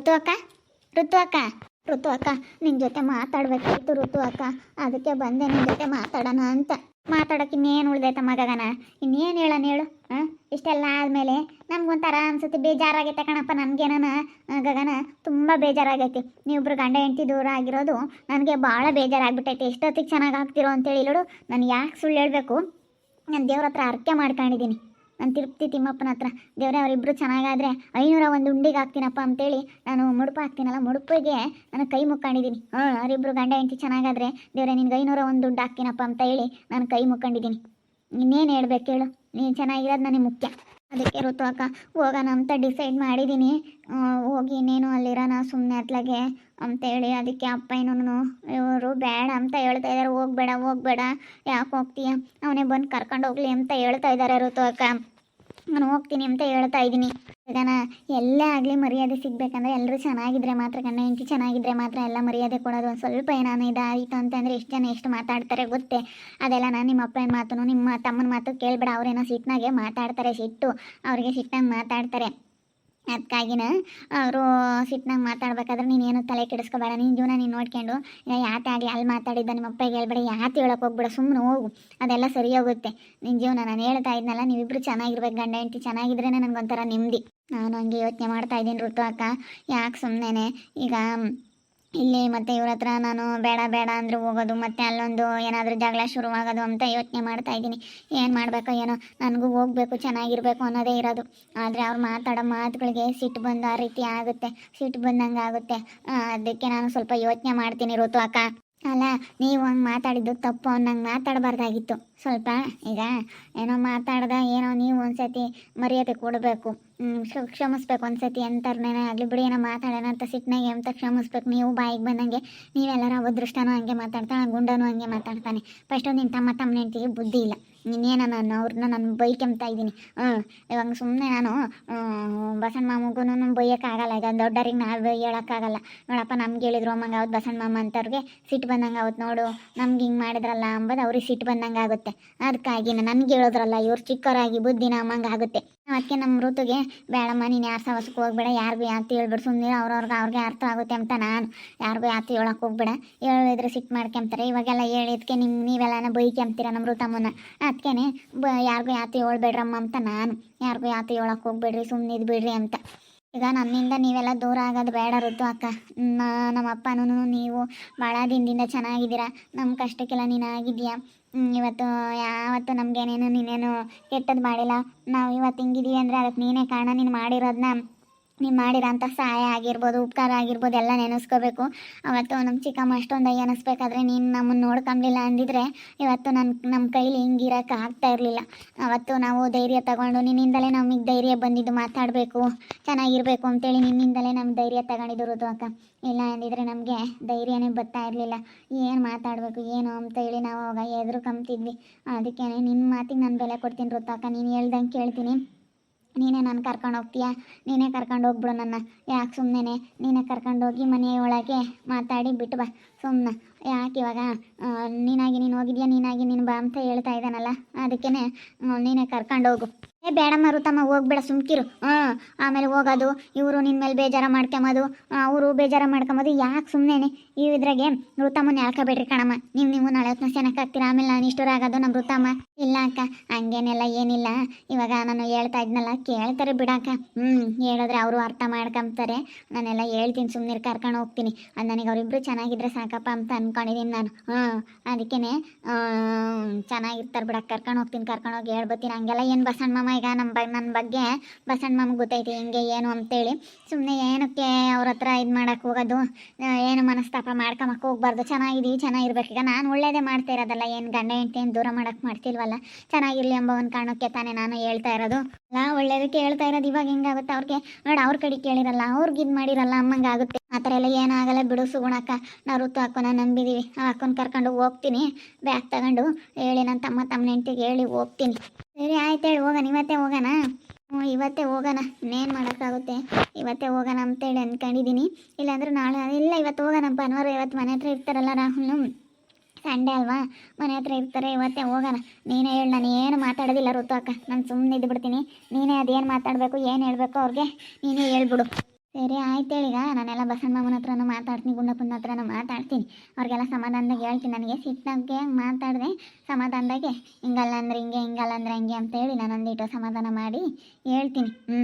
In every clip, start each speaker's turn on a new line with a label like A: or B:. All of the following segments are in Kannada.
A: ಋತು ಅಕ್ಕ ಋತು ಅಕ್ಕ ಋತು ಅಕ್ಕ ನಿನ್ನ ಜೊತೆ ಮಾತಾಡ್ಬೇಕಾಯ್ತು ಋತು ಅಕ್ಕ ಅದಕ್ಕೆ ಬಂದೆ ನಿನ್ನ ಜೊತೆ ಮಾತಾಡೋಣ ಅಂತ. ಮಾತಾಡೋಕೆ ಇನ್ನೇನು ಉಳ್ದೈತ ಮಗಗನ? ಇನ್ನೇನು ಹೇಳೋಣ ಹೇಳು ಹಾಂ ಇಷ್ಟೆಲ್ಲ ಆದಮೇಲೆ ನಮ್ಗೊಂಥರ ಅನ್ಸುತ್ತೆ, ಬೇಜಾರಾಗೈತೆ ಕಣಪ್ಪ ನನಗೇನ ಗಗನ, ತುಂಬ ಬೇಜಾರಾಗೈತಿ. ನೀವಿಬ್ರು ಗಂಡ ಹೆಂಡತಿ ದೂರ ಆಗಿರೋದು ನನಗೆ ಭಾಳ ಬೇಜಾರಾಗ್ಬಿಟ್ಟೈತೆ. ಎಷ್ಟೊತ್ತಿಗೆ ಚೆನ್ನಾಗಿ ಆಗ್ತಿರೋ ಅಂತೇಳಿ ನೋಡು ನಾನು ಯಾಕೆ ಸುಳ್ಳು ಹೇಳಬೇಕು? ನಾನು ದೇವ್ರ ಹತ್ರ ಅರ್ಕೆ ಮಾಡ್ಕೊಂಡಿದ್ದೀನಿ ನಾನು ತಿರುಪ್ತಿ ತಿಮ್ಮಪ್ಪನ ಹತ್ರ, ದೇವರೇ ಅವರಿಬ್ಬರು ಚೆನ್ನಾಗಾದ್ರೆ ಐನೂರ ಒಂದು ಉಂಡಿಗೆ ಹಾಕ್ತೀನಪ್ಪ ಅಂತೇಳಿ ನಾನು ಮುಡುಪು ಹಾಕ್ತೀನಲ್ಲ, ಮುಡುಪಿಗೆ ನಾನು ಕೈ ಮುಕ್ಕೊಂಡಿದ್ದೀನಿ. ಹಾಂ ಅವರಿಬ್ಬರು ಗಂಡ ಹೆಂಡತಿ ಚೆನ್ನಾಗಾದ್ರೆ ದೇವ್ರೆ ನಿನ್ಗೆ ಐನೂರ ಒಂದು ದುಡ್ಡು ಹಾಕ್ತೀನಪ್ಪ ಅಂತ ಹೇಳಿ ನಾನು ಕೈ ಮುಕ್ಕೊಂಡಿದ್ದೀನಿ. ಇನ್ನೇನು ಹೇಳ್ಬೇಕು ಹೇಳು? ನೀನು ಚೆನ್ನಾಗಿರೋದು ನನಗೆ ಮುಖ್ಯ. ಅದಕ್ಕೆ ಋತು ಅಕ್ಕ, ಹೋಗೋಣ ಅಂತ ಡಿಸೈಡ್ ಮಾಡಿದ್ದೀನಿ ಹೋಗಿ ಇನ್ನೇನು ಅಲ್ಲಿರೋಣ ಸುಮ್ಮನೆ ಅತ್ಲಾಗೆ ಅಂತೇಳಿ ಅದಕ್ಕೆ ಅಪ್ಪ ಏನೂ ಇವರು ಬೇಡ ಅಂತ ಹೇಳ್ತಾ ಇದ್ದಾರೆ ಹೋಗ್ಬೇಡ ಹೋಗ್ಬೇಡ, ಯಾಕೆ ಹೋಗ್ತೀಯ? ಅವನೇ ಬಂದು ಕರ್ಕೊಂಡು ಹೋಗ್ಲಿ ಅಂತ ಹೇಳ್ತಾ ಇದ್ದಾರೆ ಋತು ಅಕ್ಕ. ನಾನು ಹೋಗ್ತೀನಿ ಅಂತ ಹೇಳ್ತಾ ಇದ್ದೀನಿ. ಈಗನ ಎಲ್ಲೇ ಆಗಲಿ ಮರ್ಯಾದೆ ಸಿಗಬೇಕಂದ್ರೆ ಎಲ್ಲರೂ ಚೆನ್ನಾಗಿದ್ರೆ ಮಾತ್ರ, ಗಂಡ ಹೆಂಡತಿ ಚೆನ್ನಾಗಿದ್ರೆ ಮಾತ್ರ ಎಲ್ಲ ಮರ್ಯಾದೆ ಕೊಡೋದು. ಒಂದು ಸ್ವಲ್ಪ ಏನಾನ ಇದಾಯಿತು ಅಂತಂದರೆ ಎಷ್ಟು ಜನ ಎಷ್ಟು ಮಾತಾಡ್ತಾರೆ ಗೊತ್ತೇ. ಅದೆಲ್ಲ ನಾನು ನಿಮ್ಮ ಅಪ್ಪನ ಮಾತು ನಿಮ್ಮ ತಮ್ಮನ ಮಾತು ಕೇಳಬೇಡ. ಅವ್ರೇನೋ ಸಿಟ್ನಾಗೆ ಮಾತಾಡ್ತಾರೆ, ಸಿಟ್ಟು. ಅವ್ರಿಗೆ ಸಿಟ್ನಾಗ ಮಾತಾಡ್ತಾರೆ. ಅದಕ್ಕಾಗಿನ ಅವರು ಸಿಟ್ಟಿನಾಗ ಮಾತಾಡ್ಬೇಕಾದ್ರೆ ನೀನೇನು ತಲೆ ಕೆಡಿಸ್ಕೋಬೇಡ ನಿನ್ನ ಜೀವನ ನೀನು ನೋಡ್ಕೊಂಡು ಯಾತೆ ಆಗಲಿ, ಅಲ್ಲಿ ಮಾತಾಡಿದ್ದ ನಿಮ್ಮ ಅಪ್ಪಗೆ ಹೇಳ್ಬೇಡ, ಯಾತೆ ಹೇಳಕ್ಕೆ ಹೋಗ್ಬೇಡ ಸುಮ್ಮನೆ ಹೋಗು, ಅದೆಲ್ಲ ಸರಿ ಹೋಗುತ್ತೆ. ನಿನ್ನ ಜೀವನ ನಾನು ಹೇಳ್ತಾ ಇದ್ನಲ್ಲ, ನೀವಿಬ್ರು ಚೆನ್ನಾಗಿರ್ಬೇಕು, ಗಂಡ, ಹೆಂಡತಿ ಚೆನ್ನಾಗಿದ್ರೇ ನನಗೊಂಥರ ನೆಮ್ಮದಿ. ನಾನು ಹಂಗೆ ಯೋಚನೆ ಮಾಡ್ತಾ ಇದ್ದೀನಿ ಋತು ಅಕ್ಕ ಯಾಕೆ ಸುಮ್ಮನೆ ಈಗ ಇಲ್ಲಿ ಮತ್ತೆ ಇವ್ರ ಹತ್ರ ನಾನು ಬೇಡ ಬೇಡ ಅಂದ್ರೆ ಹೋಗೋದು, ಮತ್ತೆ ಅಲ್ಲೊಂದು ಏನಾದರೂ ಜಗಳ ಶುರುವಾಗೋದು ಅಂತ ಯೋಚನೆ ಮಾಡ್ತಾ ಇದ್ದೀನಿ. ಏನು ಮಾಡಬೇಕೋ ಏನೋ, ನನಗೂ ಹೋಗ್ಬೇಕು, ಚೆನ್ನಾಗಿರ್ಬೇಕು ಅನ್ನೋದೇ ಇರೋದು. ಆದರೆ ಅವ್ರು ಮಾತಾಡೋ ಮಾತುಗಳಿಗೆ ಸಿಟ್ಟು ಬಂದು ಆ ರೀತಿ ಆಗುತ್ತೆ, ಸಿಟ್ಟು ಬಂದಂಗೆ ಆಗುತ್ತೆ ಅದಕ್ಕೆ ನಾನು ಸ್ವಲ್ಪ ಯೋಚನೆ ಮಾಡ್ತೀನಿ ಋತು ಅಕ್ಕ. ಅಲ್ಲ, ನೀವು ಹಂಗೆ ಮಾತಾಡಿದ್ದು ತಪ್ಪು ಅನ್ನಂಗೆ ಮಾತಾಡಬಾರ್ದಾಗಿತ್ತು. ಸ್ವಲ್ಪ ಈಗ ಏನೋ ಮಾತಾಡ್ದೆ, ಏನೋ ನೀವು ಒಂದ್ಸತಿ ಮರ್ಯಾದೆ ಕೊಡಬೇಕು. ಕ್ಷಮಿಸ್ಬೇಕು ಒಂದ್ಸತಿ ಎಂತರ್ನೇನೆ ಆಗಲಿ. ಬಿಡಿ, ಏನೋ ಮಾತಾಡೋಣ ಅಂತ ಸಿಟ್ಟಿನಾಗೆ ಅಂತ ಕ್ಷಮಿಸ್ಬೇಕು? ನೀವು ಬಾಯಿಗೆ ಬಂದಂಗೆ ನೀವೆಲ್ಲರ ಅವದೃಷ್ಟನೂ ಹಂಗೆ ಮಾತಾಡ್ತಾನೆ ಗುಂಡನೂ ಹಂಗೆ ಮಾತಾಡ್ತಾನೆ. ಫಸ್ಟು ನಿನ್ನ ತಮ್ಮ ತಮ್ಮ ಹೆಂಡತಿಗೆ ಬುದ್ಧಿ ಇಲ್ಲ. ಇನ್ನೇನ ನಾನು ಅವ್ರನ್ನ ನಾನು ಬೈಕೆಂಬ್ತಾ ಇದ್ದೀನಿ. ಹ್ಞೂ ಇವಾಗ ಸುಮ್ಮನೆ ನಾನು ಬಸಣ್ಣ ಮಾಮಗೂ ಬೈಯೋಕ್ಕಾಗಲ್ಲ ಈಗ ದೊಡ್ಡರಿಗೆ ನಾವು ಹೇಳೋಕ್ಕಾಗಲ್ಲ ನೋಡಪ್ಪ, ನಮ್ಗೆ ಹೇಳಿದ್ರು ಅಮ್ಮಂಗೆ ಅವತ್ತು ಬಸಣ್ಣ ಮಾಮ ಅಂತವ್ರಿಗೆ ಸಿಟ್ಟು ಬಂದಂಗೆ ಅವತ್ತು ನೋಡು. ನಮ್ಗೆ ಹಿಂಗೆ ಮಾಡಿದ್ರಲ್ಲ ಅಂಬೋದು ಅವ್ರಿಗೆ ಸಿಟ್ಟು ಬಂದಂಗೆ ಆಗುತ್ತೆ. ಅದಕ್ಕಾಗಿ ನನಗೆ ಹೇಳೋದ್ರಲ್ಲ ಇವ್ರು ಚಿಕ್ಕವರಾಗಿ ಬುದ್ಧಿನ ಅಮ್ಮಂಗೆ ಆಗುತ್ತೆ. ಅದಕ್ಕೆ ನಮ್ಮ ಋತುಗೆ ಬೇಡಮ್ಮ, ನೀನು ಯಾರು ಸವಸಕ್ಕೆ ಹೋಗ್ಬೇಡ ಯಾರಿಗೂ ಯಾತು ಹೇಳ್ಬಿಡು. ಸುಮ್ಮನೆ ಅವ್ರವ್ರಿಗೆ ಅವ್ರಿಗೆ ಅರ್ಥ ಆಗುತ್ತೆ ಅಂತ ನಾನು. ಯಾರಿಗೂ ಯಾತು ಹೇಳೋಕೆ ಹೋಗ್ಬೇಡ. ಹೇಳಿದ್ರೆ ಸಿಟ್ಟು ಮಾಡ್ಕೊಂತಾರೆ ಇವಾಗೆಲ್ಲ ಹೇಳಿದ್ಕೆ ನಿಮ್ಮ ನೀವೆಲ್ಲನ ಬೈಕೊಂತೀರ ನಮ್ಮ ಋತಮ್ಮನ ಅದಕ್ಕೆ ಬ ಯಾರಿಗೂ ಯಾತು ಹೇಳ್ಬೇಡ್ರಮ್ಮ ಅಂತ ನಾನು. ಯಾರಿಗೂ ಯಾತು ಹೇಳೋಕೆ ಹೋಗ್ಬೇಡ್ರಿ ಸುಮ್ಮನೆ ಇದು ಬಿಡ್ರಿ ಅಂತ. ಈಗ ನನ್ನಿಂದ ನೀವೆಲ್ಲ ದೂರ ಆಗೋದು ಬೇಡ ಋತು ಅಕ್ಕ. ನಮ್ಮ ಅಪ್ಪನೂ ನೀವು ಭಾಳ ದಿನದಿಂದ ಚೆನ್ನಾಗಿದ್ದೀರಾ. ನಮ್ಮ ಕಷ್ಟಕ್ಕೆಲ್ಲ ನೀನು ಆಗಿದೆಯಾ ಇವತ್ತು ಯಾವತ್ತು ನಮಗೇನೇನು, ನೀನೇನು ಕೆಟ್ಟದ್ದು ಮಾಡಿಲ್ಲ? ನಾವು ಇವತ್ತು ಹಿಂಗಿದೀವಿ ಅಂದರೆ ಅದಕ್ಕೆ ನೀನೇ ಕಾರಣ. ನೀನು ಮಾಡಿರೋದನ್ನ ನೀನು ಮಾಡಿರೋಂಥ ಸಹಾಯ ಆಗಿರ್ಬೋದು, ಉಪಕಾರ ಆಗಿರ್ಬೋದು, ಎಲ್ಲ ನೆನೆಸ್ಕೋಬೇಕು. ಅವತ್ತು ನಮ್ಮ ಚಿಕ್ಕಮ್ಮ ಅಷ್ಟೊಂದು ಅಯ್ಯ ಅನ್ನಿಸ್ಬೇಕಾದ್ರೆ ನೀನು ನಮ್ಮನ್ನು ನೋಡ್ಕೊಂಬಲಿಲ್ಲ ಅಂದಿದ್ರೆ ಇವತ್ತು ನನ್ನ ನಮ್ಮ ಕೈಲಿ ಹಿಂಗಿರೋಕೆ ಆಗ್ತಾ ಇರಲಿಲ್ಲ. ಅವತ್ತು ನಾವು ಧೈರ್ಯ ತಗೊಂಡು, ನಿನ್ನಿಂದಲೇ ನಮಗೆ ಧೈರ್ಯ ಬಂದಿದ್ದು ಮಾತಾಡಬೇಕು, ಚೆನ್ನಾಗಿರಬೇಕು ಅಂತೇಳಿ ನಿನ್ನಿಂದಲೇ ನಮ್ಗೆ ಧೈರ್ಯ ತಗೊಂಡಿದ್ದು ಅಕ್ಕ ಇಲ್ಲ ಅಂದಿದ್ರೆ ನಮಗೆ ಧೈರ್ಯನೇ ಬರ್ತಾ ಇರಲಿಲ್ಲ. ಏನು ಮಾತಾಡಬೇಕು, ಏನು ಅಂತ ಹೇಳಿ ನಾವು ಅವಾಗ ಎದುರು ಕಂಬ್ತಿದ್ವಿ. ಅದಕ್ಕೆ ನಿನ್ನ ಮಾತಿಗೆ ನಾನು ಬೆಲೆ ಕೊಡ್ತೀನಿ ರುತ್ತಾಕ ನೀನು ಹೇಳ್ದಂಗೆ ಕೇಳ್ತೀನಿ. ನೀನೇ ನಾನು ಕರ್ಕೊಂಡು ಹೋಗ್ತೀಯಾ? ನೀನೇ ಕರ್ಕೊಂಡು ಹೋಗ್ಬಿಡು ನನ್ನ. ಯಾಕೆ ಸುಮ್ಮನೆ ನೀನೇ ಕರ್ಕೊಂಡು ಹೋಗಿ ಮನೆಯೊಳಗೆ ಮಾತಾಡಿ ಬಿಟ್ಟು ಬಾ. ಸುಮ್ಮನೆ ಯಾಕೆ ಇವಾಗ? ನೀನಾಗಿ ನೀನು ಹೋಗಿದ್ಯಾ? ನೀನಾಗಿ ನೀನು ಬಾ ಅಂತ ಹೇಳ್ತಾ ಇದ್ದಾನಲ್ಲ. ಅದಕ್ಕೇ ನೀನೇ ಕರ್ಕೊಂಡು ಹೋಗು. ಏ ಬೇಡ ಮರುತಮ್ಮ ಹೋಗ್ಬೇಡ, ಸುಮ್ಕಿರು. ಹಾಂ ಆಮೇಲೆ ಹೋಗೋದು, ಇವರು ನಿನ್ನ ಮೇಲೆ ಬೇಜಾರ ಮಾಡ್ಕೊಂಬೋದು ಅವರು ಬೇಜಾರ ಮಾಡ್ಕೊಂಬೋದು, ಯಾಕೆ ಸುಮ್ಮನೆ ಈ ಇದ್ರಾಗೆ ಋತಮ್ಮನ ಹೇಳ್ಕೊಬೇಡ್ರಿ ಕಣಮ್ಮ. ನೀವು ನೀವು ನಾಳೆ ಹೊತ್ತು ಚೆನ್ನಾಗಿ ಹಾಕ್ತೀರಾ ಆಮೇಲೆ ನಾನು ಇಷ್ಟೋರ ಆಗೋದು ನಮ್ಮ ಋತಮ್ಮ ಇಲ್ಲ ಅಕ್ಕ, ಹಂಗೇನೆಲ್ಲ ಏನಿಲ್ಲ. ಇವಾಗ ನಾನು ಹೇಳ್ತಾ ಇದ್ನಲ್ಲ, ಕೇಳ್ತಾರೆ ಬಿಡಕ್ಕ. ಹ್ಞೂ ಹೇಳಿದ್ರೆ ಅವರು ಅರ್ಥ ಮಾಡ್ಕೊಂತಾರೆ ನಾನೆಲ್ಲ ಹೇಳ್ತೀನಿ ಸುಮ್ಮನೆ ಕರ್ಕೊಂಡು ಹೋಗ್ತೀನಿ. ಅದು ನನಗೆ ಅವರಿಬ್ಬರು ಚೆನ್ನಾಗಿದ್ರೆ ಸಾಕಪ್ಪ ಅಂತ ಅಂದ್ಕೊಂಡಿದ್ದೀನಿ ನಾನು. ಹಾಂ ಅದಕ್ಕೇ ಚೆನ್ನಾಗಿರ್ತಾರೆ ಬಿಡಕ್ಕೆ, ಕರ್ಕೊಂಡು ಹೋಗ್ತೀನಿ, ಕರ್ಕೊಂಡು ಹೋಗಿ ಹೇಳ್ಬತ್ತೀನಿ. ಹಂಗೆಲ್ಲ ಏನು ಬಸಣ್ಣ ಈಗ ನಮ್ಮ ಬ ನನ್ನ ಬಗ್ಗೆ ಬಸಣ್ಣ ಮಾಮಗೆ ಗೊತ್ತೈತಿ, ಹೆಂಗೆ, ಏನು ಅಂತೇಳಿ. ಸುಮ್ಮನೆ ಏನಕ್ಕೆ ಅವ್ರ ಹತ್ರ ಇದು ಮಾಡೋಕ್ಕೆ ಹೋಗೋದು? ಏನು ಮನಸ್ತಾಪ ಮಾಡ್ಕೊಂಬಕ್ಕೆ ಹೋಗ್ಬಾರ್ದು? ಚೆನ್ನಾಗಿದ್ದೀವಿ ಚೆನ್ನಾಗಿರ್ಬೇಕು. ಈಗ ನಾನು ಒಳ್ಳೇದೇ ಮಾಡ್ತಾ ಇರೋದಲ್ಲ, ಏನು ಗಂಡ, ಹೆಂಡತಿ ಏನು ದೂರ ಮಾಡೋಕ್ಕೆ ಮಾಡ್ತಿಲ್ವಲ್ಲ? ಚೆನ್ನಾಗಿರಲಿ ಎಂಬ ಒಂದು ಕಾರಣಕ್ಕೆ ತಾನೇ ನಾನು ಹೇಳ್ತಾ ಇರೋದು. ಅಲ್ಲ, ಒಳ್ಳೇದಕ್ಕೆ ಹೇಳ್ತಾ ಇರೋದು, ಇವಾಗ ಹೆಂಗಾಗುತ್ತೆ? ಅವ್ರಿಗೆ, ನೋಡಿ, ಅವ್ರ ಕಡೆ ಕೇಳಿರಲ್ಲ, ಅವ್ರಿಗೆ ಇದು ಮಾಡಿರಲ್ಲ, ಅಮ್ಮಂಗೆ ಆಗುತ್ತೆ. ಆ ಥರ ಎಲ್ಲ ಏನಾಗಲ್ಲ ಬಿಡು ಸುಗುಣಕ್ಕ. ನಾವು ಋತು ಹಾಕೋನ ನಂಬಿದೀವಿ. ಆ ಹಾಕೊಂಡು ಕರ್ಕೊಂಡು ಹೋಗ್ತೀನಿ. ಬ್ಯಾಗ್ ತಗೊಂಡು ಹೇಳಿ ನನ್ನ ತಮ್ಮ ತಮ್ಮ ನೆಂಟಿಗೆ ಹೇಳಿ ಹೋಗ್ತೀನಿ. ಸರಿ, ಆಯ್ತು ಹೇಳಿ, ಹೋಗೋಣ. ಇವತ್ತೇ ಹೋಗೋಣ? ಹ್ಞೂ ಇವತ್ತೇ ಹೋಗೋಣ. ಇನ್ನೇನು ಮಾಡೋಕ್ಕಾಗುತ್ತೆ? ಇವತ್ತೇ ಹೋಗೋಣ ಅಂತೇಳಿ ಅಂದ್ಕೊಂಡಿದ್ದೀನಿ ಇಲ್ಲಾಂದ್ರೆ ನಾಳೆ ಇಲ್ಲ, ಇವತ್ತು ಹೋಗೋಣ. ಭಾನುವಾರ ಇವತ್ತು ಮನೆ ಹತ್ರ ಇರ್ತಾರಲ್ಲ ರಾಹುಲ್ನು. ಸಂಡೇ ಅಲ್ವಾ? ಮನೆ ಹತ್ರ ಇರ್ತಾರೆ, ಇವತ್ತೇ ಹೋಗೋಣ. ನೀನೇ ಹೇಳಿ, ನಾನು ಏನು ಮಾತಾಡೋದಿಲ್ಲ ಋತು ಅಕ್ಕ. ನಾನು ಸುಮ್ಮನೆ ಇದ್ಬಿಡ್ತೀನಿ. ನೀನೇ ಅದೇನು ಮಾತಾಡಬೇಕು, ಏನು ಹೇಳಬೇಕು ಅವ್ರಿಗೆ? ನೀನೇ ಹೇಳ್ಬಿಡು. ಸರಿ, ಆಯ್ತು ಹೇಳಿಗ ನಾನೆಲ್ಲ ಬಸಣ್ಣ ಮಾಮನ ಹತ್ರನೂ ಮಾತಾಡ್ತೀನಿ, ಗುಂಡಪ್ಪನ ಹತ್ರನೂ ಮಾತಾಡ್ತೀನಿ. ಅವ್ರಿಗೆಲ್ಲ ಸಮಾಧಾನದಾಗ ಹೇಳ್ತೀನಿ ನನಗೆ. ಸಿಟ್ಟಾಗೆ ಮಾತಾಡಿದೆ, ಸಮಾಧಾನದಾಗೆ ಹಿಂಗಲ್ಲ ಅಂದ್ರೆ ಹಿಂಗೆ, ಹಿಂಗಲ್ಲ ಅಂದ್ರೆ ಹಂಗೆ ಅಂತ ಹೇಳಿ ನಾನು ಒಂದಿಟ್ಟು ಸಮಾಧಾನ ಮಾಡಿ ಹೇಳ್ತೀನಿ. ಹ್ಞೂ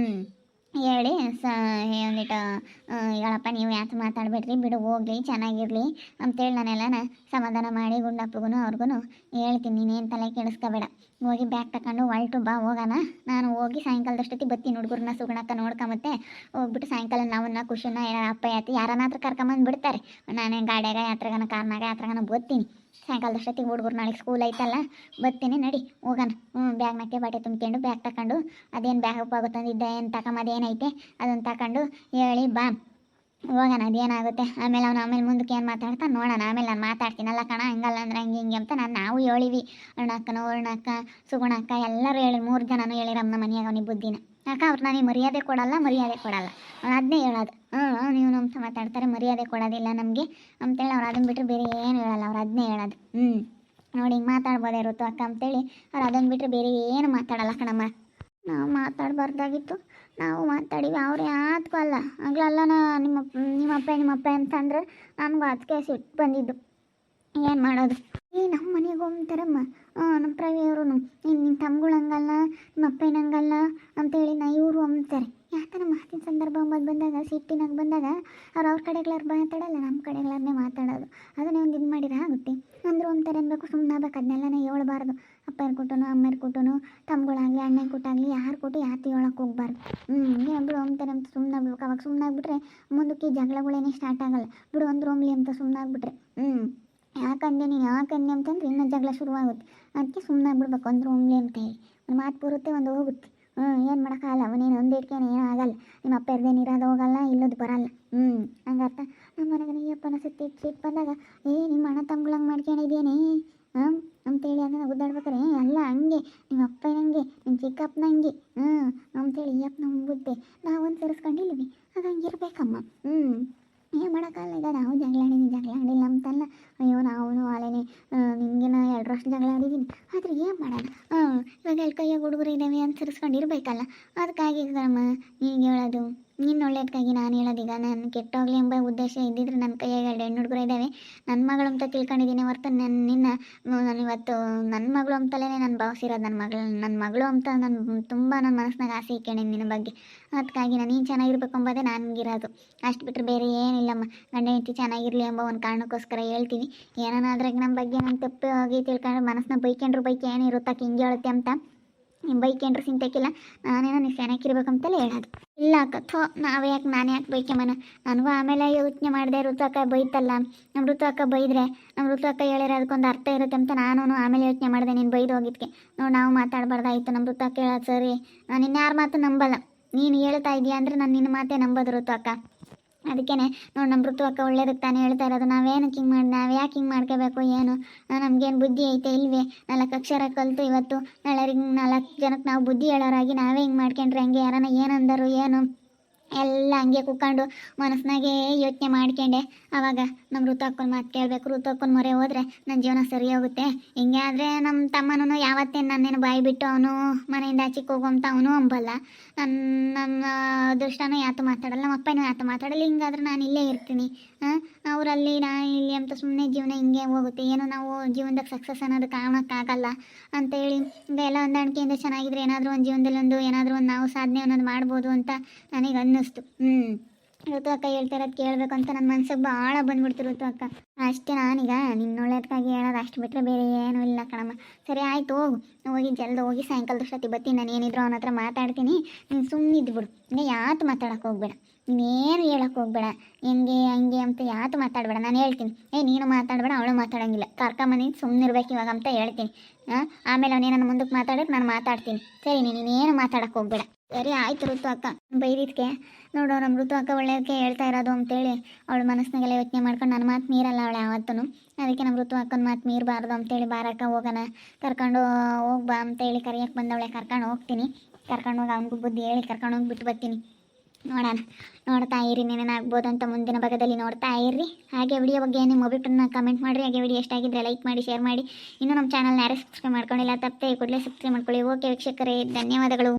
A: ಹೇಳಿ, ಸ ಒಂದಿಟ್ಟು ಹೇಳಪ್ಪ ನೀವು ಯಾಕೆ ಮಾತಾಡಬೇಡ್ರಿ, ಬಿಡು, ಹೋಗ್ಲಿ, ಚೆನ್ನಾಗಿರಲಿ ಅಂತೇಳಿ ನಾನೆಲ್ಲನ ಸಮಾಧಾನ ಮಾಡಿ ಗುಂಡಪ್ಪಗೂ ಅವ್ರಿಗೂ ಹೇಳ್ತೀನಿ, ನೀನೇನು ತಲೆ ಕೆಡಿಸ್ಕೋಬೇಡ. ಹೋಗಿ ಬ್ಯಾಗ್ ತಗೊಂಡು ಹೊಲ್ಟು ಬಾ, ಹೋಗೋಣ. ನಾನು ಹೋಗಿ ಸಾಯಂಕಾಲದಷ್ಟೊತ್ತಿ ಬತ್ತೀನಿ ಹುಡುಗರನ್ನ ಸುಗುಣಕ್ಕ ನೋಡ್ಕೊಂಬತ್ತೆ ಹೋಗ್ಬಿಟ್ಟು ಸಾಯಂಕಾಲ ನಾವನ್ನ, ಖುಷಿನ ಅಪ್ಪ ಯಾತಿ ಯಾರನ್ನಾದ್ರೂ ಕರ್ಕೊಂಬಂದು ಬಿಡ್ತಾರೆ ನಾನೇ ಗಾಡ್ಯಾಗ, ಯಾತ್ರಗನ, ಕಾರ್ನಾಗ, ಯಾತ್ರಗನ ಸಾಯಂಕಾಲದಷ್ಟೊತ್ತಿಗೆ ಹುಡುಗರು ನಾಳೆಗೆ ಸ್ಕೂಲ್ ಐತಲ್ಲ ಬರ್ತೀನಿ ನಡಿ, ಹೋಗೋಣ. ಹ್ಞೂ ಬ್ಯಾಗ್ನಕ್ಕೆ ಬಟ್ಟೆ ತುಂಬ್ಕೊಂಡು ಬ್ಯಾಗ್ ತಗೊಂಡು ಅದೇನು ಬ್ಯಾಗ್ ಉಪ್ಪಾಗು ತಂದಿದ್ದೆ ಏನು ತಗೊಂಬದೇನೈತೆ ಅದನ್ನು ತಗೊಂಡು ಹೇಳಿ ಬಾ. ಹೋಗೋಣ, ಅದೇನಾಗುತ್ತೆ? ಆಮೇಲೆ ಅವ್ನು ಆಮೇಲೆ ಮುಂದಕ್ಕೆ ಏನು ಮಾತಾಡ್ತಾನೆ? ನೋಡೋಣ, ಆಮೇಲೆ ನಾನು ಮಾತಾಡ್ತೀನಲ್ಲ ಕಣ, ಹಂಗಲ್ಲ ಅಂದ್ರೆ ಹಂಗೆ ಹಿಂಗೆ ಅಂತ ನಾನು ನಾವು ಹೇಳಿವಿ. ಅಣ್ಣಕ್ಕನ ಅಣ್ಣಕ್ಕ ಸುಗುಣಕ್ಕ ಎಲ್ಲರೂ ಹೇಳಿ, ಮೂರು ಜನನೂ ಹೇಳಿರಮ್ಮ ಮನೆಯಾಗ ಅವನಿಗೆ ಬುದ್ಧಿನ. ಯಾಕೆ ಅವ್ರು ನನಗೆ ಮರ್ಯಾದೆ ಕೊಡಲ್ಲ ಮರ್ಯಾದೆ ಕೊಡಲ್ಲ. ಅವನು ಅದನ್ನೇ ಹೇಳೋದು. ಹ್ಞೂ ನೀವು ನಮ್ಮ ಮಾತಾಡ್ತಾರೆ, ಮರ್ಯಾದೆ ಕೊಡೋದಿಲ್ಲ ನಮಗೆ. ಅಂತೇಳಿ ಅವ್ರು ಅದನ್ನು ಬಿಟ್ಟರೆ ಬೇರೆ ಏನು ಹೇಳಲ್ಲ, ಅವ್ರು ಅದನ್ನೇ ಹೇಳೋದು. ಹ್ಞೂ ನೋಡಿ, ಹಿಂಗೆ ಮಾತಾಡ್ಬೋದೇ ಋತು ಅಕ್ಕ ಅಂತೇಳಿ ಅವ್ರು ಅದನ್ನು ಬಿಟ್ಟರೆ ಬೇರೆ ಏನು ಮಾತಾಡಲ್ಲ ಕಣಮ್ಮ. ನಾವು ಮಾತಾಡಬಾರ್ದಾಗಿತ್ತು. ನಾವು ಮಾತಾಡಿವಿ ಅವ್ರು ಯಾತಕ್ಕೂ ಅಲ್ಲ. ಆಗ್ಲಲ್ಲ ನಿಮ್ಮ ನಿಮ್ಮಪ್ಪ ನಿಮ್ಮಪ್ಪ ಅಂತಂದ್ರೆ ನನಗೂ ಅದಕ್ಕೆ ಸಿಟ್ಟು ಬಂದಿದ್ದು. ಏನು ಮಾಡೋದು? ಈ ನಮ್ಮ ಮನೆಗೆ ಹೋಗ್ತಾರಮ್ಮ ನಮ್ಮ ಪ್ರವಿಯವರು ನಿನ್ನ ತಮ್ಗಳು ಹಂಗಲ್ಲ, ನಿಮ್ಮ ಅಪ್ಪನ ಹಂಗಲ್ಲ ಅಂತೇಳಿ ನಾ ಇವರು ಅಂತಾರೆ ಯಾಕಂದ್ರೆ ಮಾತಿನ ಸಂದರ್ಭ ಅಂಬದು ಬಂದಾಗ, ಸಿಟ್ಟಿನಾಗ ಬಂದಾಗ ಅವ್ರು ಅವ್ರ ಕಡೆಗಳವ್ರು ಮಾತಾಡಲ್ಲ ನಮ್ಮ ಕಡೆಗಳನ್ನೇ ಮಾತಾಡೋದು. ಅದನ್ನೇ ಒಂದು ಇದು ಮಾಡಿದ್ರೆ ಆಗುತ್ತೆ. ಅಂದ್ರು ಒಂಥರ ಅನ್ಬೇಕು ಸುಮ್ಮನೆ ಆಗ್ಬೇಕು. ಅದನ್ನೆಲ್ಲನೇ ಹೇಳ್ಬಾರ್ದು. ಅಪ್ಪರ ಕೊಟ್ಟನು ಅಮ್ಮರ ಕೊಟ್ಟನು ತಮ್ಗಳಾಗಲಿ ಅಣ್ಣ ಕೊಟ್ಟಾಗಲಿ ಯಾರು ಕೊಟ್ಟು ಯಾತಿ ಹೇಳಕ್ಕೆ ಹೋಗ್ಬಾರ್ದು. ಹ್ಞೂ ಏನು ಬಿಡು ಅಂತ ಸುಮ್ಮನೆ ಆಗ್ಬೇಕು. ಅವಾಗ ಸುಮ್ಮನೆ ಆಗ್ಬಿಟ್ರೆ ಮುಂದಕ್ಕೆ ಜಗಳಗಳೇನೇ ಸ್ಟಾರ್ಟ್ ಆಗಲ್ಲ. ಬಿಡು ಅಂದ್ರು ರೋಮ್ಲಿ ಅಂತ ಸುಮ್ಮನೆ ಆಗ್ಬಿಟ್ರೆ. ಹ್ಞೂ ಯಾಕಂದೆ ನೀನು ಯಾಕಂದೆ ಅಂತಂದ್ರೆ ಇನ್ನೂ ಜಗಳ ಶುರುವಾಗುತ್ತೆ. ಅದಕ್ಕೆ ಸುಮ್ಮನೆ ಆಗ್ಬಿಡ್ಬೇಕು ಅಂದ್ರು ರೋಮ್ಲಿ ಅಂತ ಹೇಳಿ. ಒಂದು ಮಾತು ಬರುತ್ತೆ, ಒಂದು ಹೋಗುತ್ತೆ. ಹ್ಞೂ ಏನು ಮಾಡೋಕ್ಕಾಗಲ್ಲ. ಅವನೇನು ಒಂದು ಏನೂ ಆಗಲ್ಲ. ನಿಮ್ಮ ಅಪ್ಪ ಇರ್ದೇನು ಇರೋದು ಹೋಗಲ್ಲ, ಇಲ್ಲದು ಬರಲ್ಲ. ಹ್ಞೂ ಹಂಗರ್ಥ ನಮ್ಮ ಮನೆಗೆ ನೀಯಪ್ಪನ ಸುತ್ತಿ ಸಿಟ್ಟು ಬಂದಾಗ, ಏ ನಿಮ್ಮ ಅಣ್ಣ ತಮ್ಗಳಂಗೆ ಮಾಡ್ಕೊಂಡಿದ್ದೇನೆ ಹಾಂ ಅಂತೇಳಿ ಅದನ್ನು ಗುದ್ದಾಡ್ಬೇಕಾರೆ ಅಲ್ಲ, ಹಂಗೆ. ನಿಮ್ಮ ಅಪ್ಪ ಹಂಗೆ ನಿಮ್ಮ ಚಿಕ್ಕಪ್ಪನ ಹಂಗೆ ಹ್ಞೂ ಅಂತೇಳಿ ಈ ಅಪ್ಪ ನಾವೊಂದು ಸೇರಿಸ್ಕೊಂಡಿಲ್ವಿ ಅದು ಹಂಗಿರ್ಬೇಕಮ್ಮ. ಹ್ಞೂ ಏನು ಮಾಡೋಕ್ಕಲ್ಲ ಈಗ ನಾವು ಜಗಳ ಆಡಿದ್ವಿ, ಜಗಳ ಆಡಿಲ್ಲ ಅಂತಲ್ಲ ಅಯ್ಯೋ ನಾವು ಆಲೇನೆ ನಿಮಗೇನ ಎರಡು ವರ್ಷ ಜಗಳ ಆಡಿದ್ದೀನಿ. ಆದರೆ ಏನು ಮಾಡೋಣ ಹಾಂ ಇವಾಗ ಎರಡು ಕೈಯಾಗ ಹುಡುಗರು ಇದ್ದಾವೆ ಅಂತ ಸೇರಿಸ್ಕೊಂಡಿರ್ಬೇಕಲ್ಲ. ಅದಕ್ಕಾಗಿ ಕಣಮ್ಮ ನೀನು ಹೇಳೋದು. ನಿನ್ನ ಒಳ್ಳೇದಕ್ಕಾಗಿ ನಾನು ಹೇಳೋದೀಗ. ನಾನು ಕೆಟ್ಟೋಗ್ಲಿ ಎಂಬ ಉದ್ದೇಶ ಇದ್ದಿದ್ರೆ ನನ್ನ ಕೈಯಾಗ ಎರಡು ಹೆಣ್ಣು ಹುಡುಗರು ಇದ್ದಾವೆ. ನನ್ನ ಮಗಳು ಅಂತ ತಿಳ್ಕೊಂಡಿದ್ದೀನಿ ಹೊರ್ತು ನನ್ನ ನಿನ್ನ ನಾನು ಇವತ್ತು ನನ್ನ ಮಗಳು ಅಂತಲೇ ನಾನು ಭಾವಿಸಿರೋದು ನನ್ನ ಮಗಳು ನನ್ನ ಮಗಳು ಅಂತ ನಾನು ತುಂಬ ನನ್ನ ಮನಸ್ಸಿನಾಗ ಆಸೆ ಇಟ್ಕೊಂಡಿನಿ ನಿನ್ನ ಬಗ್ಗೆ. ಅದಕ್ಕಾಗಿ ನಾನು ನೀನು ಚೆನ್ನಾಗಿರ್ಬೇಕು ಎಂಬುದೇ ನನಗಿರೋದು. ಅಷ್ಟು ಬಿಟ್ಟರೆ ಬೇರೆ ಏನಿಲ್ಲಮ್ಮ. ಗಂಡ ಹೆಂಡತಿ ಚೆನ್ನಾಗಿರಲಿ ಎಂಬ ಒಂದು ಕಾರಣಕ್ಕೋಸ್ಕರ ಹೇಳ್ತೀವಿ ಏನಾದ್ರಾಗ ನಮ್ಮ ಬಗ್ಗೆ ನಾನು ತಪ್ಪು ಹೋಗಿ ತಿಳ್ಕೊಂಡ್ರೆ ಮನಸ್ಸನ್ನ ಬೈಕೊಂಡ್ರು ಬೈಕ್ ಏನಿರುತ್ತಾಕೆ ಹಿಂಗೆ ಹೇಳುತ್ತೆ ಅಂತ. ನಿಮ್ಮ ಬೈಕೊಂಡ್ರು ಸಿಂತಕ್ಕಿಲ್ಲ ನಾನೇನೋ ನೀವು ಚೆನ್ನಾಗಿರ್ಬೇಕಂತಲೇ ಹೇಳೋದು. ಇಲ್ಲ ಅಕ್ಕ, ಥೋ, ನಾವು ಯಾಕೆ ನಾನು ಯಾಕೆ ಬೈಕೆಮನ ನನಗೂ ಆಮೇಲೆ ಯೋಚನೆ ಮಾಡಿದೆ ಋತು ಅಕ್ಕ ಬೈತಲ್ಲ. ನಮ್ಮ ಋತು ಅಕ್ಕ ಬೈದ್ರೆ ನಮ್ಮ ಋತು ಅಕ್ಕ ಹೇಳಿದ್ರೆ ಅದಕ್ಕೊಂದು ಅರ್ಥ ಇರುತ್ತೆ ಅಂತ ನಾನು ಆಮೇಲೆ ಯೋಚನೆ ಮಾಡಿದೆ ನೀನು ಬೈದು ಹೋಗಿದ್ಕೆ. ನೋಡಿ ನಾವು ಮಾತಾಡಬಾರ್ದಾಯ್ತು ನಮ್ಮ ಋತು ಅಕ್ಕ ಹೇಳೋದು ಸರಿ. ನಾನು ಇನ್ಯಾರ ಮಾತು ನಂಬಲ್ಲ. ನೀನು ಹೇಳ್ತಾ ಇದೀಯ ಅಂದರೆ ನಾನು ನಿನ್ನ ಮಾತೇ ನಂಬೋದು ಋತು ಅಕ್ಕ ಅದಕ್ಕೇ ನೋಡಿ ನಮ್ಮ ಋತು ಅಕ್ಕ ಒಳ್ಳೇದಕ್ಕೆ ತಾನೇ ಹೇಳ್ತಾ ಇರೋದು. ನಾವೇನಕ್ಕೆ ಹಿಂಗೆ ಮಾಡಿ ನಾವು ಯಾಕೆ ಹಿಂಗೆ ಮಾಡ್ಕೋಬೇಕು ಏನು? ನಮಗೇನು ಬುದ್ಧಿ ಐತೆ ಇಲ್ವೇ? ನಾಲ್ಕು ಅಕ್ಷರ ಕಲಿತು ಇವತ್ತು ನಾಳೆ ನಾಲ್ಕು ಜನಕ್ಕೆ ನಾವು ಬುದ್ಧಿ ಹೇಳೋರಾಗಿ ನಾವೇ ಹಿಂಗೆ ಮಾಡ್ಕೊಂಡ್ರೆ ಹಂಗೆ? ಯಾರನ್ನ ಏನಂದರು, ಏನು? ಎಲ್ಲ ಹಂಗೆ ಕುತ್ಕೊಂಡು ಮನಸ್ಸಿನಾಗೆ ಯೋಚನೆ ಮಾಡ್ಕೊಂಡೆ. ಆವಾಗ ನಮ್ಮ ಋತುಕ್ಕನ ಮಾತು ಕೇಳಬೇಕು. ಋತುಕ್ಕನ ಮೊರೆ ಹೋದ್ರೆ ನನ್ನ ಜೀವನ ಸರಿ ಹೋಗುತ್ತೆ. ಹಿಂಗೆ ಆದರೆ ನಮ್ಮ ತಮ್ಮನೂ ಯಾವತ್ತೇನು ನನ್ನೇನು ಬಾಯಿ ಬಿಟ್ಟು ಅವನು ಮನೆಯಿಂದ ಆಚೆಗೆ ಹೋಗುವಂತ ಅವನು ಅಂಬಲ್ಲ. ನನ್ನ ನನ್ನ ಅದೃಷ್ಟನೂ ಯಾತು ಮಾತಾಡಲ್ಲ, ನಮ್ಮ ಅಪ್ಪನೂ ಯಾತು ಮಾತಾಡಲ್ಲ. ಹಿಂಗಾದ್ರೆ ನಾನು ಇಲ್ಲೇ ಇರ್ತೀನಿ. ಅವರಲ್ಲಿ ನಾನು ಇಲ್ಲಿ ಅಂತ ಸುಮ್ಮನೆ ಜೀವನ ಹಿಂಗೆ ಹೋಗುತ್ತೆ. ಏನು ನಾವು ಜೀವನದಾಗ ಸಕ್ಸಸ್ ಅನ್ನೋದು ಕಾಣೋಕ್ಕಾಗಲ್ಲ ಅಂತೇಳಿ ಈಗ ಎಲ್ಲ ಹೊಂದಾಣಿಕೆಯಿಂದ ಚೆನ್ನಾಗಿದ್ರೆ ಏನಾದರೂ ಒಂದು ಜೀವನದಲ್ಲಿ ಒಂದು ಏನಾದರೂ ಒಂದು ನಾವು ಸಾಧನೆ ಅನ್ನೋದು ಮಾಡ್ಬೋದು ಅಂತ ನನಗೆ ಅನ್ನಿಸ್ತು. ಹ್ಞೂ ಋತು ಅಕ್ಕ ಹೇಳ್ತಾ ಇರೋದು ಕೇಳಬೇಕು ಅಂತ ನನ್ನ ಮನ್ಸಿಗೆ ಭಾಳ ಬಂದ್ಬಿಡ್ತು ಋತು ಅಕ್ಕ. ಅಷ್ಟೇ ನಾನೀಗ ನಿನ್ನ ಒಳ್ಳೇದಕ್ಕಾಗಿ ಹೇಳೋದು ಅಷ್ಟು ಬಿಟ್ಟರೆ ಬೇರೆ ಏನೂ ಇಲ್ಲ ಕಣಮ್ಮ. ಸರಿ, ಆಯ್ತು ಹೋಗು. ಹೋಗಿ ಜಲ್ದಿ ಹೋಗಿ ಸಾಯಂಕಾಲದ ಸತಿ ಬತ್ತಿ ನಾನು ಏನಿದ್ರು ಅವನ ಹತ್ರ ಮಾತಾಡ್ತೀನಿ. ನೀನು ಸುಮ್ಮನೆ ಇದ್ಬಿಡು ನೀನು ಯಾತು ಮಾತಾಡೋಕೆ ಹೋಗ್ಬೇಡ. ನೀನೇನು ಹೇಳಕ್ಕೆ ಹೋಗ್ಬೇಡ. ಹೆಂಗೆ, ಹಂಗೆ ಅಂತ ಯಾತು ಮಾತಾಡಬೇಡ. ನಾನು ಹೇಳ್ತೀನಿ. ಏ, ನೀನು ಮಾತಾಡಬೇಡ, ಅವಳು ಮಾತಾಡೋಂಗಿಲ್ಲ. ಸುಮ್ಮನೆ ಇರ್ಬೇಕು ಇವಾಗ ಅಂತ ಹೇಳ್ತೀನಿ. ಆಮೇಲೆ ಆಮೇಲೆ ಅವನೇನನ್ನು ಮುಂದಕ್ಕೆ ಮಾತಾಡೋಕೆ ನಾನು ಮಾತಾಡ್ತೀನಿ. ಸರಿ ನೀನೇನು ಮಾತಾಡೋಕೆ ಹೋಗ್ಬೇಡ. ಸರಿ, ಆಯ್ತು ಋತು ಅಕ್ಕ. ಬೈದಿದ್ಕೆ ನೋಡು ನಮ್ಮ ಋತು ಅಕ್ಕ ಒಳ್ಳೆಯದಕ್ಕೆ ಹೇಳ್ತಾ ಇರೋದು ಅಂತೇಳಿ ಅವಳ ಮನಸ್ಸಿನಾಗೆಲ್ಲ ಯೋಚನೆ ಮಾಡ್ಕೊಂಡು ನನ್ನ ಮಾತು ಮೀರಲ್ಲ ಅವಳೆ ಯಾವತ್ತೂ ಅದಕ್ಕೆ ನಮ್ಮ ಋತು ಅಕ್ಕನ ಮಾತು ಮೀರಬಾರ್ದು ಅಂತೇಳಿ ಬಾರಕ್ಕ ಹೋಗೋಣ. ಕರ್ಕೊಂಡು ಹೋಗ್ಬಾ ಅಂತೇಳಿ ಕರಿಯಕ್ಕೆ ಬಂದವಳೆ, ಕರ್ಕೊಂಡು ಹೋಗ್ತೀನಿ. ಕರ್ಕೊಂಡು ಹೋಗಿ ಅವನಿಗೂ ಬುದ್ಧಿ ಹೇಳಿ ಕರ್ಕೊಂಡು ಹೋಗಿ ಬಿಟ್ಟು ಬರ್ತೀನಿ. ನೋಡೋಣ. ನೋಡ್ತಾ ಇರಿ, ನೆನೇನಾಗ್ಬೋದು ಅಂತ ಮುಂದಿನ ಭಾಗದಲ್ಲಿ ನೋಡ್ತಾ ಇರ್ರಿ. ಹಾಗೆ ವಿಡಿಯೋ ಬಗ್ಗೆ ನಿಮ್ಮ ಅಭಿಪ್ರಾಯನ ಕಮೆಂಟ್ ಮಾಡಿರಿ. ಹಾಗೆ ವಿಡಿಯೋ ಎಷ್ಟಾಗಿದ್ದರೆ ಲೈಕ್ ಮಾಡಿ ಶೇರ್ ಮಾಡಿ. ಇನ್ನೂ ನಮ್ಮ ಚಾನಲ್ನ ಯಾರೇ ಸಬ್ಸ್ಕ್ರೈಬ್ ಮಾಡ್ಕೊಂಡಿಲ್ಲ, ತಪ್ಪದೆ ಕೂಡಲೇ ಸಬ್ಸ್ಕ್ರೈಬ್ ಮಾಡ್ಕೊಳ್ಳಿ. ಓಕೆ ವೀಕ್ಷಕರೇ, ಧನ್ಯವಾದಗಳು.